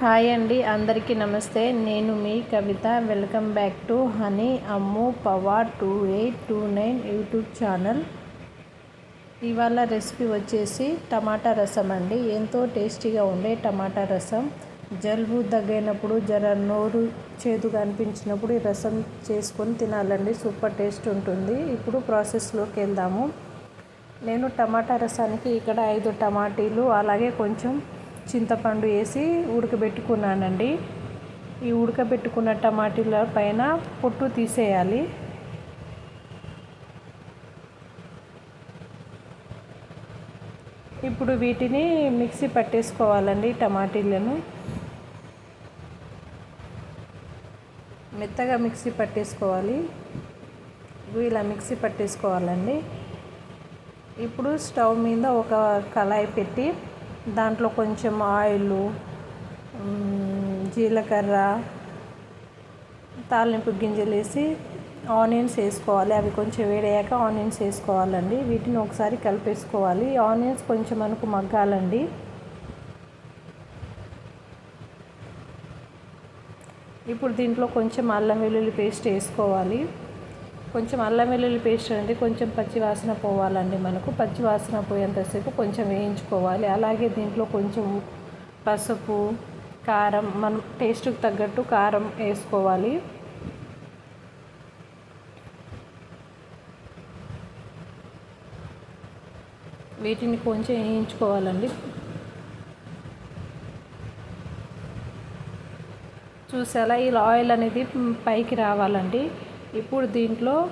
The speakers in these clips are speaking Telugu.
హాయ్ అండి అందరికీ నమస్తే. నేను మీ Kavitha. Welcome back to honey Ammu power two eight two nine YouTube channel. ఇవాళ రెసిపీ వచ్చేసి టమాటా రసం అండి. ఎంతో టేస్టీగా ఉండే టమాటా రసం. జలుబు దగ్గైనప్పుడు జర నోరు చేదుగా అనిపించినప్పుడు ఈ రసం చేసుకొని తినాలండి. సూపర్ టేస్ట్ ఉంటుంది. ఇప్పుడు ప్రాసెస్లోకి వెళ్దాము. నేను టమాటా రసానికి ఇక్కడ ఐదు టమాటీలు అలాగే కొంచెం చింతపండు వేసి ఉడకబెట్టుకున్నానండి. ఈ ఉడకబెట్టుకున్న టమాటీల పైన పొట్టు తీసేయాలి. ఇప్పుడు వీటిని మిక్సీ పట్టేసుకోవాలండి టమాటీలను. మెత్తగా మిక్సీ పట్టేసుకోవాలి. ఇలా మిక్సీ పట్టేసుకోవాలండి. ఇప్పుడు స్టవ్ మీద ఒక కళాయి పెట్టి దాంట్లో కొంచెం ఆయిల్ జీలకర్ర తాలింపు గింజలు వేసి ఆనియన్స్ వేసుకోవాలి. అవి కొంచెం వేడయ్యాక ఆనియన్స్ వేసుకోవాలండి. వీటిని ఒకసారి కలిపేసుకోవాలి. ఆనియన్స్ కొంచెం మనకు మగ్గాలండి. ఇప్పుడు దీంట్లో కొంచెం అల్లం వెల్లుల్లి పేస్ట్ వేసుకోవాలి. కొంచెం అల్లం వెల్లుల్లి పేస్ట్ అనేది కొంచెం పచ్చి వాసన పోవాలండి మనకు. పచ్చి వాసన పోయేంతసేపు కొంచెం వేయించుకోవాలి. అలాగే దీంట్లో కొంచెం పసుపు కారం మనం టేస్ట్కి తగ్గట్టు కారం వేసుకోవాలి. వీటిని కొంచెం వేయించుకోవాలండి. చూసేలా ఇలా ఆయిల్ అనేది పైకి రావాలండి. ఇప్పుడు దీంట్లో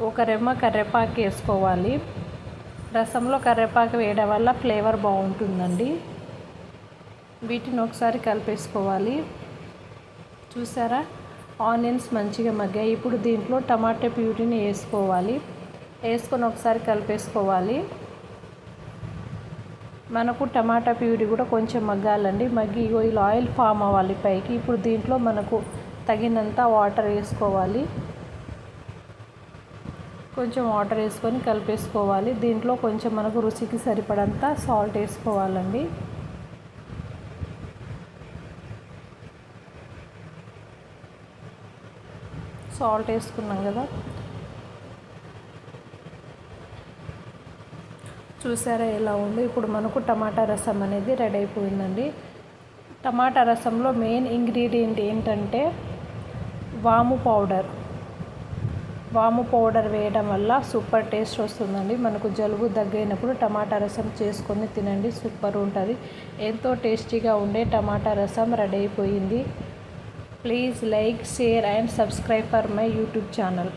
ఒక రెమ్మ కరివేపాకు వేసుకోవాలి. రసంలో కరివేపాకు వేయడం వల్ల ఫ్లేవర్ బాగుంటుందండి. వీటిని ఒకసారి కలిపేసుకోవాలి. చూసారా? ఆనియన్స్ మంచిగా మగ్గాయి. ఇప్పుడు దీంట్లో టమాటా ప్యూరీని వేసుకోవాలి. వేసుకొని ఒకసారి కలిపేసుకోవాలి. మనకు టమాటా ప్యూరీ కూడా కొంచెం మగ్గాలండి. మగ్గి ఇలా ఆయిల్ ఫామ్ అవ్వాలి పైకి. ఇప్పుడు దీంట్లో మనకు తగినంత వాటర్ వేసుకోవాలి. కొంచెం వాటర్ వేసుకొని కలిపేసుకోవాలి. దీంట్లో కొంచెం మనకు రుచికి సరిపడంత సాల్ట్ వేసుకోవాలండి. సాల్ట్ వేసుకున్నాం కదా. చూసారా ఎలా ఉంది? ఇప్పుడు మనకు టమాటా రసం అనేది రెడీ అయిపోయిందండి. టమాటా రసంలో మెయిన్ ఇంగ్రీడియంట్ ఏంటంటే వాము పౌడర్. వాము పౌడర్ వేయడం వల్ల సూపర్ టేస్ట్ వస్తుందండి. మనకు జలుబు దగ్గైనప్పుడు టమాటా రసం చేసుకొని తినండి సూపర్ ఉంటుంది. ఎంతో టేస్టీగా ఉండే టమాటా రసం రెడీ అయిపోయింది. Please like share and subscribe for my YouTube channel.